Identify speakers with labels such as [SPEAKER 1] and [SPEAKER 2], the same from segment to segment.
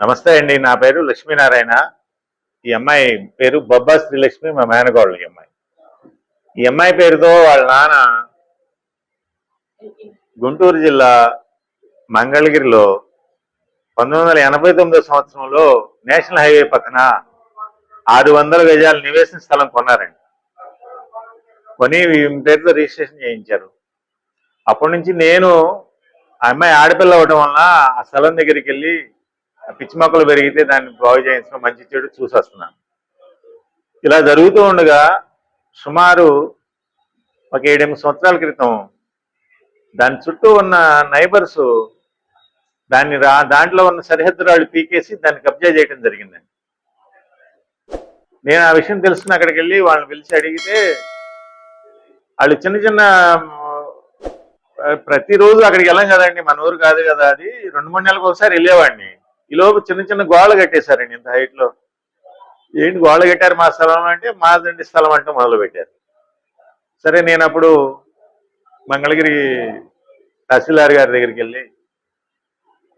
[SPEAKER 1] నమస్తే అండి నా పేరు లక్ష్మీనారాయణ. ఈ అమ్మాయి పేరు బొబ్బా శ్రీలక్ష్మి మా మేనగోళ్ళ ఈ అమ్మాయి. ఈ అమ్మాయి పేరుతో వాళ్ళ నాన్న గుంటూరు జిల్లా మంగళగిరిలో పంతొమ్మిది వందల ఎనభై తొమ్మిదో సంవత్సరంలో నేషనల్ హైవే పక్కన ఆరు వందల గజాల నివేశన స్థలం కొన్నారండి. కొని పేరుతో రిజిస్ట్రేషన్ చేయించారు. అప్పటి నుంచి నేను ఆ అమ్మాయి ఆడపిల్ల అవడం వలన ఆ స్థలం దగ్గరికి వెళ్ళి పిచ్చి మొక్కలు పెరిగితే దాన్ని బాగు చేయించడం మంచి చెడు చూసి వస్తున్నాను. ఇలా జరుగుతూ ఉండగా సుమారు ఒక ఏడెనిమిది సంవత్సరాల క్రితం దాని చుట్టూ ఉన్న నైబర్స్ దాన్ని రా దాంట్లో ఉన్న సరిహద్దు రాళ్ళు పీకేసి దాన్ని కబ్జా చేయడం జరిగిందండి నేను ఆ విషయం తెలుసుకుని అక్కడికి వెళ్ళి వాళ్ళని పిలిచి అడిగితే వాళ్ళు చిన్న చిన్న ప్రతిరోజు అక్కడికి వెళ్ళాం కదండి మన ఊరు కాదు కదా అది. రెండు మూడు నెలలకు ఒకసారి వెళ్ళేవాడిని. ఈ లోపు చిన్న చిన్న గోడలు కట్టేశారండి ఇంత హైట్లో. ఏంటి గోడలు కట్టారు మా స్థలం అంటే మాదండి స్థలం అంటే మొదలు పెట్టారు. సరే నేను అప్పుడు మంగళగిరి తహసీల్దార్ గారి దగ్గరికి వెళ్ళి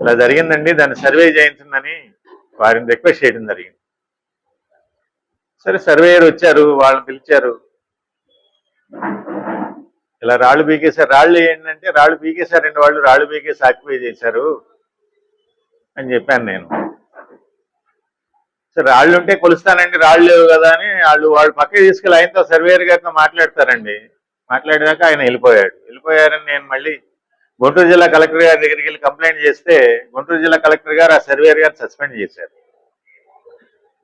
[SPEAKER 1] ఇలా జరిగిందండి దాన్ని సర్వే చేయించిందని వారిని రిక్వెస్ట్ చేయడం జరిగింది. సరే సర్వేయర్ వచ్చారు వాళ్ళని పిలిచారు. ఇలా రాళ్ళు పీకేశారు. రాళ్ళు ఏంటంటే రాళ్ళు పీకేశారండి వాళ్ళు రాళ్ళు పీకేసి ఆక్యుపై చేశారు. అని చెప్పాను నేను. సరే రాళ్ళు ఉంటే కొలుస్తానండి రాళ్ళు లేవు కదా అని వాళ్ళు వాళ్ళు పక్కకి తీసుకెళ్ళి ఆయనతో సర్వేయర్ గారితో మాట్లాడతారండి. మాట్లాడేదాకా ఆయన వెళ్ళిపోయాడు. వెళ్ళిపోయారని నేను మళ్ళీ గుంటూరు జిల్లా కలెక్టర్ గారి దగ్గరికి వెళ్ళి కంప్లైంట్ చేస్తే గుంటూరు జిల్లా కలెక్టర్ గారు ఆ సర్వేయర్ గారు సస్పెండ్ చేశారు.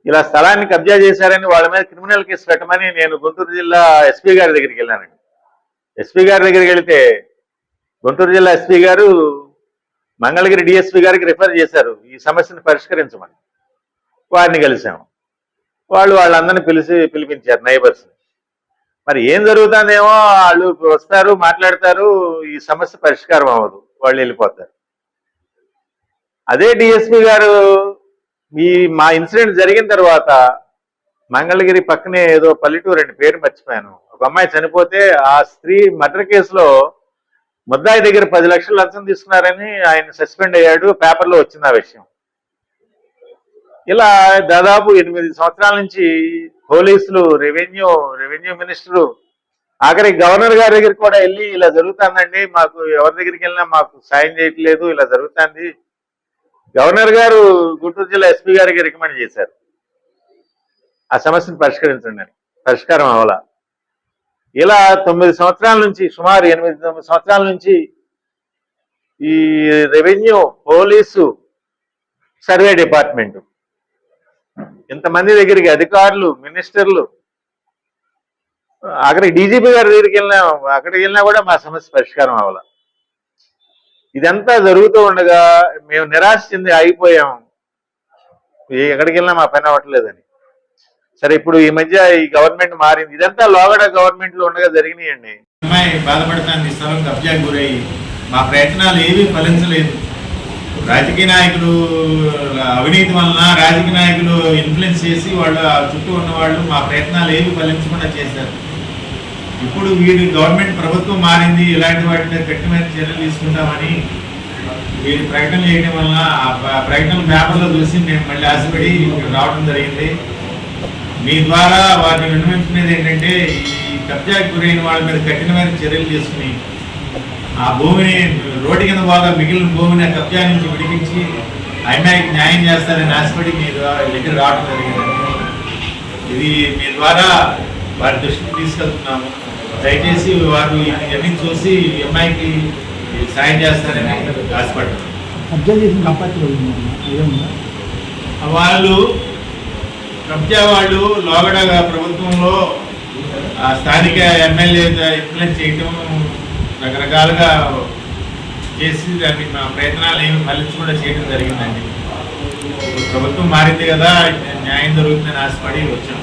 [SPEAKER 1] ఇలా స్థలాన్ని కబ్జా చేశారని వాళ్ళ మీద క్రిమినల్ కేసు పెట్టమని నేను గుంటూరు జిల్లా ఎస్పీ గారి దగ్గరికి వెళ్ళానండి. ఎస్పీ గారి దగ్గరికి వెళితే గుంటూరు జిల్లా ఎస్పీ గారు మంగళగిరి డిఎస్పి గారికి రిఫర్ చేశారు. ఈ సమస్యను పరిష్కరించమని. వారిని కలిసాము వాళ్ళు వాళ్ళందరినీ పిలిచి పిలిపించారు నైబర్స్ని. మరి ఏం జరుగుతుందేమో వాళ్ళు వస్తారు మాట్లాడతారు ఈ సమస్య పరిష్కారం అవ్వదు. వాళ్ళు వెళ్ళిపోతారు. అదే డిఎస్పి గారు ఈ మా ఇన్సిడెంట్ జరిగిన తర్వాత మంగళగిరి పక్కనే ఏదో పల్లెటూరు అండి పేరు మర్చిపోయాను. ఒక అమ్మాయి చనిపోతే ఆ స్త్రీ మర్డర్ కేసులో ముద్దాయి దగ్గర పది లక్షలు లంచం తీసుకున్నారని ఆయన సస్పెండ్ అయ్యాడు పేపర్లో వచ్చింది ఆ విషయం. ఇలా దాదాపు ఎనిమిది సంవత్సరాల నుంచి పోలీసులు రెవెన్యూ రెవెన్యూ మినిస్టరు ఆఖరి గవర్నర్ గారి దగ్గరికి కూడా వెళ్ళి ఇలా జరుగుతుందండి మాకు ఎవరి దగ్గరికి వెళ్ళినా మాకు సాయం చేయట్లేదు ఇలా జరుగుతుంది. గవర్నర్ గారు గుంటూరు జిల్లా ఎస్పీ గారికి రికమెండ్ చేశారు. ఆ సమస్యను పరిష్కరించండి పరిష్కారం అవ్వాల? ఇలా తొమ్మిది సంవత్సరాల నుంచి సుమారు ఎనిమిది తొమ్మిది సంవత్సరాల నుంచి ఈ రెవెన్యూ పోలీసు సర్వే డిపార్ట్మెంట్. ఇంతమంది దగ్గరికి అధికారులు మినిస్టర్లు అక్కడ డీజీపీ గారి దగ్గరికి వెళ్ళినా అక్కడికి వెళ్ళినా కూడా మా సమస్య పరిష్కారం అవ్వాల. ఇదంతా జరుగుతూ ఉండగా మేము నిరాశ చెంది ఆగిపోయాం. ఎక్కడికి వెళ్ళినా మా పని అవ్వట్లేదని. సరే ఇప్పుడు ఈ మధ్య ఈ గవర్నమెంట్ మారింది. ఇదంతా లోగడ గవర్నమెంట్లో ఉండగా జరిగినాయండి.
[SPEAKER 2] అమ్మాయి బాధపడుతుంది స్థలం కబ్జా గురయ్యి మా ప్రయత్నాలు ఏమీ ఫలించలేదు. రాజకీయ నాయకులు అవినీతి వలన రాజకీయ నాయకులు ఇన్ఫ్లుయెన్స్ చేసి వాళ్ళు ఆ చుట్టూ ఉన్న వాళ్ళు మా ప్రయత్నాలు ఏవి ఫలించకుండా చేశారు. ఇప్పుడు వీరి గవర్నమెంట్ ప్రభుత్వం మారింది ఇలాంటి వాటి మీద కఠినమైన చర్యలు తీసుకుంటామని వీరి ప్రకటన చేయడం వలన ఆ ప- ప్రకటనలు పేపర్లో చూసి నేను మళ్ళీ ఆశపడి రావడం జరిగింది. మీ ద్వారా వారిని విన్నవించుకునేది ఏంటంటే ఈ కబ్జాకి గురైన వాళ్ళ మీద కఠినమైన చర్యలు తీసుకుని ఆ భూమిని రోడ్డు కింద బాగా మిగిలిన భూమిని ఆ కబ్జా నుంచి విడిపించి అమ్మాయికి న్యాయం చేస్తారని ఆశపడి మీ ద్వారా దగ్గర రావడం జరిగింది. ఇది మీ ద్వారా వారి దృష్టికి తీసుకెళ్తున్నాము. దయచేసి వారు ఇవన్నీ చూసి అమ్మాయికి సాయం చేస్తారని ఆశపడ్డారు వాళ్ళు కబ్జా వాళ్ళు లోగడ ప్రభుత్వంలో ఆ స్థానిక ఎమ్మెల్యే ఇన్ఫ్లుయెన్స్ చేయటం రకరకాలుగా చేసి దాన్ని మా ప్రయత్నాలు ఏమి ఫలించి కూడా చేయడం జరిగిందండి. ప్రభుత్వం మారింది కదా న్యాయం జరుగుతుందని ఆశపడి వచ్చాం.